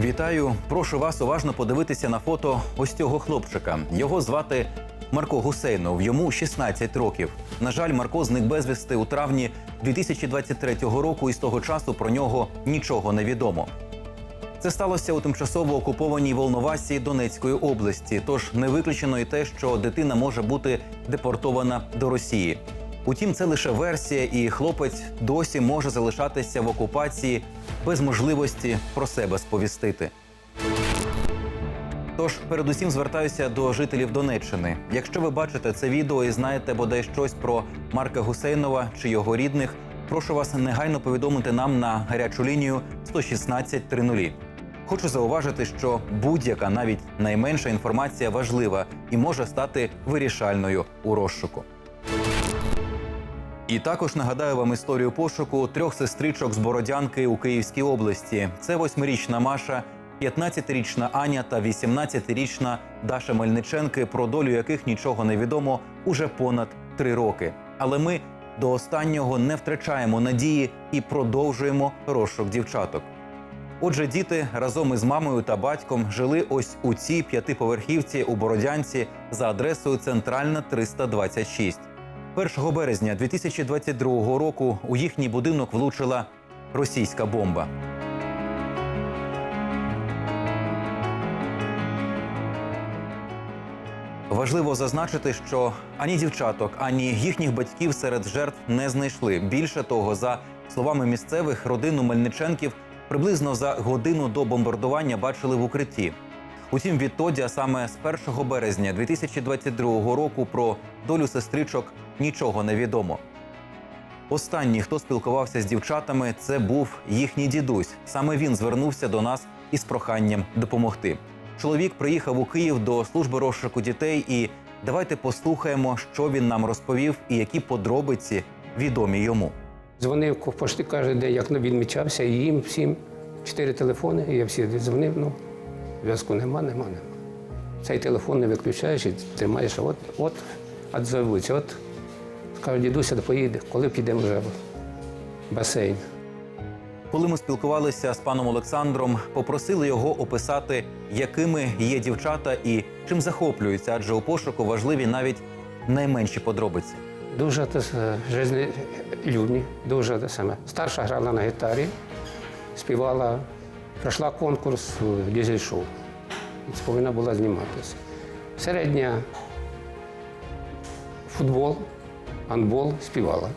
Вітаю! Прошу вас уважно подивитися на фото ось цього хлопчика. Його звати Марко Гусейнов. Йому 16 років. На жаль, Марко зник безвісти у травні 2023 року, і з того часу про нього нічого не відомо. Це сталося у тимчасово окупованій Волновасі Донецької області. Тож не виключено і те, що дитина може бути депортована до Росії. Утім, це лише версія, і хлопець досі може залишатися в окупації без можливості про себе сповістити. Тож, передусім звертаюся до жителів Донеччини. Якщо ви бачите це відео і знаєте бодай щось про Марка Гусейнова чи його рідних, прошу вас негайно повідомити нам на гарячу лінію 116 30. Хочу зауважити, що будь-яка, навіть найменша інформація важлива і може стати вирішальною у розшуку. І також нагадаю вам історію пошуку трьох сестричок з Бородянки у Київській області. Це восьмирічна Маша, 15-річна Аня та 18-річна Даша Мельниченки, про долю яких нічого не відомо уже понад три роки. Але ми до останнього не втрачаємо надії і продовжуємо розшук дівчаток. Отже, діти разом із мамою та батьком жили ось у цій п'ятиповерхівці у Бородянці за адресою Центральна 326. 1 березня 2022 року у їхній будинок влучила російська бомба. Важливо зазначити, що ані дівчаток, ані їхніх батьків серед жертв не знайшли. Більше того, за словами місцевих, родину Мельниченків приблизно за годину до бомбардування бачили в укритті. Утім, відтоді, а саме з 1 березня 2022 року, про долю сестричок нічого не відомо. Останній, хто спілкувався з дівчатами, це був їхній дідусь. Саме він звернувся до нас із проханням допомогти. Чоловік приїхав у Київ до служби розшуку дітей, і давайте послухаємо, що він нам розповів і які подробиці відомі йому. Дзвонив почти кожен день, як відмічався, і їм всім чотири телефони, і я всі дзвонив, ну, зв'язку нема, нема, нема. Цей телефон не виключаєш і тримаєш, от, от, відзовуться, от, скажуть, дідуся, поїде, коли підемо вже в басейн. Коли ми спілкувалися з паном Олександром, попросили його описати, якими є дівчата і чим захоплюються, адже у пошуку важливі навіть найменші подробиці. Дуже жизнелюбні, дуже те саме. Старша грала на гітарі, співала, пройшла конкурс дізель-шоу. Повинна була зніматися. Середня футбол, гандбол співала.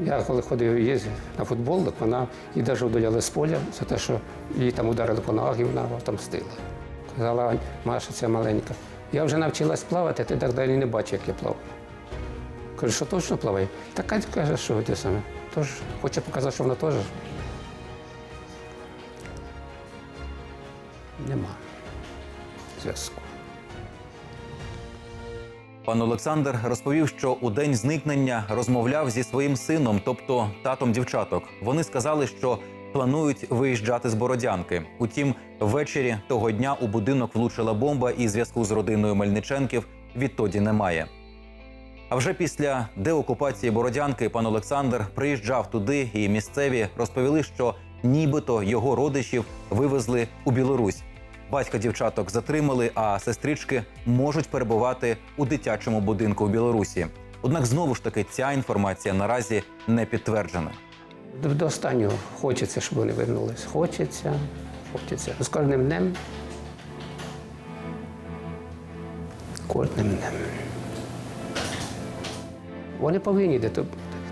Я коли ходив їздив на футбол, так вона і навіть удаляли з поля за те, що її там ударили по ногах і вона отомстила. Казала, Маша, ця маленька. Я вже навчилась плавати, ти так далі не бачиш, як я плаваю. Кажу, що точно плаває? Та Катя каже, що ти саме. Тож хоче показати, що вона теж. Нема зв'язку. Пан Олександр розповів, що у день зникнення розмовляв зі своїм сином, тобто татом дівчаток. Вони сказали, що планують виїжджати з Бородянки. Утім, ввечері того дня у будинок влучила бомба, і зв'язку з родиною Мельниченків відтоді немає. А вже після деокупації Бородянки пан Олександр приїжджав туди, і місцеві розповіли, що нібито його родичів вивезли у Білорусь. Батька дівчаток затримали, а сестрички можуть перебувати у дитячому будинку в Білорусі. Однак знову ж таки ця інформація наразі не підтверджена. До, останнього хочеться, щоб вони вернулись. Хочеться, хочеться. З кожним днем. Кожним днем. Вони повинні то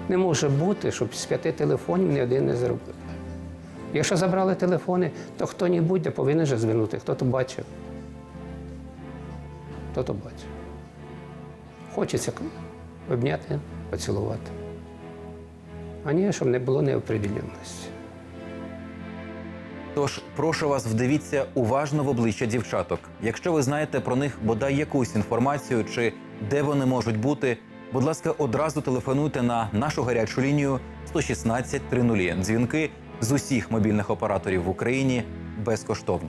не може бути, щоб з п'яти телефонів ні один не зробив. Якщо забрали телефони, то хто-небудь де повинен же звернути, хто то бачив. Хто то бачив. Хочеться обняти, поцілувати. А ні, щоб не було неопределенності. Тож прошу вас, вдивіться уважно в обличчя дівчаток. Якщо ви знаєте про них бодай якусь інформацію чи де вони можуть бути, будь ласка, одразу телефонуйте на нашу гарячу лінію 116 30. Дзвінки з усіх мобільних операторів в Україні безкоштовні.